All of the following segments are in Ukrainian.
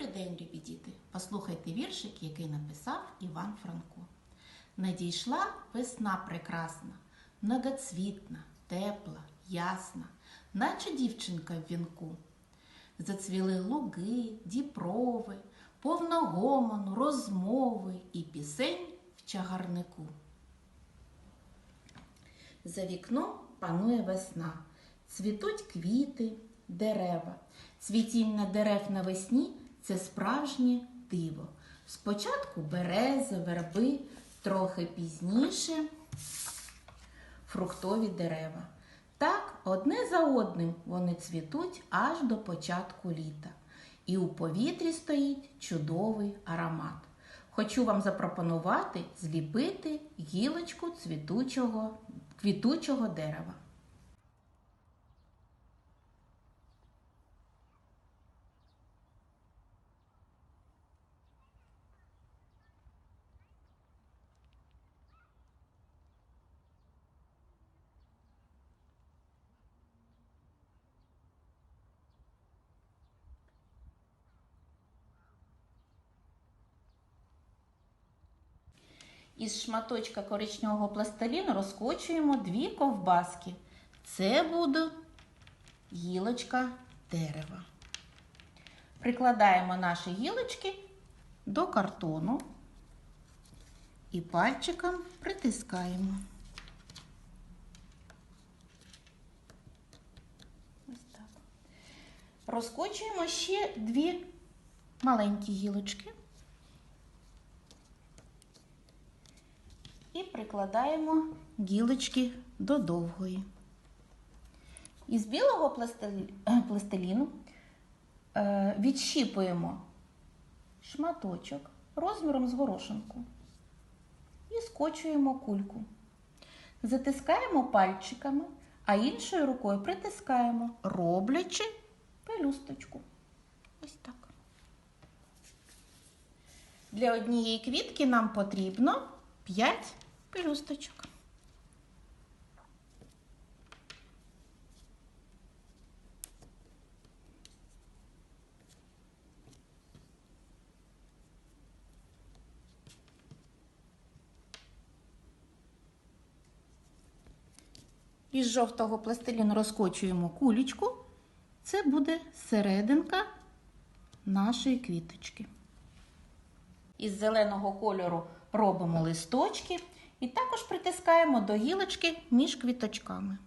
Добрий день, любі діти! Послухайте віршик, який написав Іван Франко. Надійшла весна прекрасна, многоцвітна, тепла, ясна, наче дівчинка в вінку. Зацвіли луги, діпрови, повно гомону, розмови і пісень в чагарнику. За вікном панує весна, цвітуть квіти, дерева. Цвітіння дерев навесні це справжнє диво. Спочатку берези, верби, трохи пізніше фруктові дерева. Так, одне за одним вони цвітуть аж до початку літа. І у повітрі стоїть чудовий аромат. Хочу вам запропонувати зліпити гілочку цвітучого, квітучого дерева. Із шматочка коричневого пластиліну розкочуємо дві ковбаски. Це буде гілочка дерева. Прикладаємо наші гілочки до картону і пальчиком притискаємо. Розкочуємо ще дві маленькі гілочки. І прикладаємо гілочки до довгої. Із білого е, пластиліну е, відщіпуємо шматочок розміром з горошинку і скочуємо кульку. Затискаємо пальчиками, а іншою рукою притискаємо, роблячи пелюсточку. Ось так. Для однієї квітки нам потрібно 5 пелюсточок. Із жовтого пластиліну розкочуємо кулічку. Це буде серединка нашої квіточки. Із зеленого кольору робимо листочки і також притискаємо до гілочки між квіточками.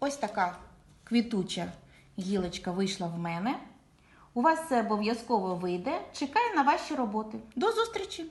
Ось така квітуча гілочка вийшла в мене. У вас це обов'язково вийде. Чекаю на ваші роботи. До зустрічі!